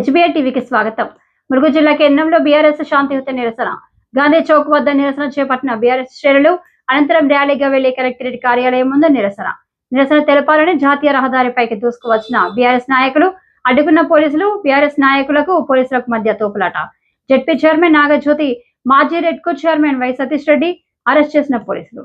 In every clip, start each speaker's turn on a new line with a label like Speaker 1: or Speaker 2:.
Speaker 1: HBI టీవీకి స్వాగతం ములుగు జిల్లా కేంద్రంలో బీఆర్ఎస్ శాంతియుత నిరసన గాంధీ చౌక్ వద్ద నిరసన చేపట్టిన బీఆర్ఎస్ శ్రేణులు అనంతరం ర్యాలీగా వెళ్ళి కలెక్టరేట్ కార్యాలయం ముందు నిరసన నిరసన తెలపాలని జాతీయ రహదారిపైకి దూసుకువచ్చిన బీఆర్ఎస్ నాయకులు అడ్డుకున్న పోలీసులు బీఆర్ఎస్ నాయకులకు పోలీసులకు మధ్య తోపులాట జెడ్పీ చైర్మన్ నాగజ్యోతి మాజీ REDCO chairman Y Satish Reddy arrest చేసిన పోలీసులు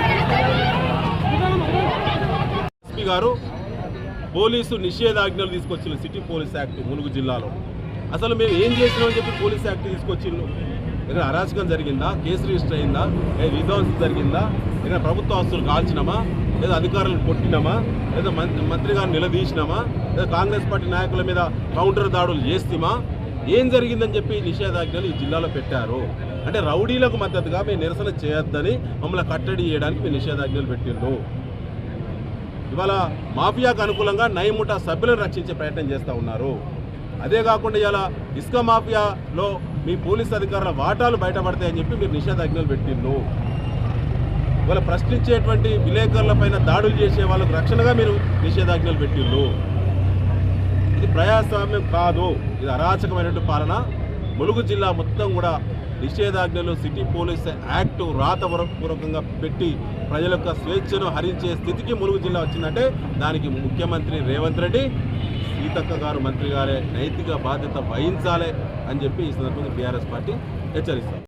Speaker 2: గారు పోలీసు నిషేధాజ్ఞలు తీసుకొచ్చిన సిటీ పోలీస్ యాక్ట్ ములుగు జిల్లాలో. అసలు మేము ఏం చేసినామని చెప్పి పోలీస్ యాక్ట్ తీసుకొచ్చిండు ఇక్కడ అరాచకం జరిగిందా? కేసు రిజిస్టర్ అయిందా? లేదా విధ్వంసం జరిగిందా? ఏదైనా ప్రభుత్వ ఆస్తులు కాల్చినామా? లేదా అధికారులను కొట్టినామా? లేదా మంత్రి గారిని నిలదీసినామా? లేదా కాంగ్రెస్ పార్టీ నాయకుల మీద కౌంటర్ దాడులు చేస్తామా? ఏం జరిగిందని చెప్పి నిషేధాజ్ఞలు ఈ జిల్లాలో పెట్టారు. అంటే రౌడీలకు మద్దతుగా మేము నిరసన చేయొద్దని మమ్మల్ని కట్టడి చేయడానికి మేము నిషేధాజ్ఞలు పెట్టిండు ఇవాళ మాఫియాకు అనుకూలంగా నయముఠా సభ్యులను రక్షించే ప్రయత్నం చేస్తూ ఉన్నారు. అదే కాకుండా ఇలా ఇసుక మాఫియాలో మీ పోలీస్ అధికారుల వాటాలు బయటపడతాయని చెప్పి మీరు నిషేధాజ్ఞలు పెట్టిండ్రు. ఇవాళ ప్రశ్నించేటువంటి విలేకరుల పైన దాడులు చేసే వాళ్ళకు రక్షణగా మీరు నిషేధాజ్ఞలు పెట్టిండ్రు. ఇది ప్రజాస్వామ్యం కాదు. ఇది అరాచకమైనటువంటి పాలన. ములుగు జిల్లా మొత్తం కూడా నిషేధాజ్ఞలు సిటీ పోలీస్ యాక్ట్ రాతపూర్వకంగా పెట్టి ప్రజల యొక్క స్వేచ్ఛను హరించే స్థితికి ములుగు జిల్లా వచ్చిందంటే దానికి ముఖ్యమంత్రి రేవంత్ రెడ్డి సీతక్క గారు మంత్రి గారే నైతిక బాధ్యత వహించాలి అని చెప్పి ఈ సందర్భంగా బీఆర్ఎస్ పార్టీ హెచ్చరిస్తారు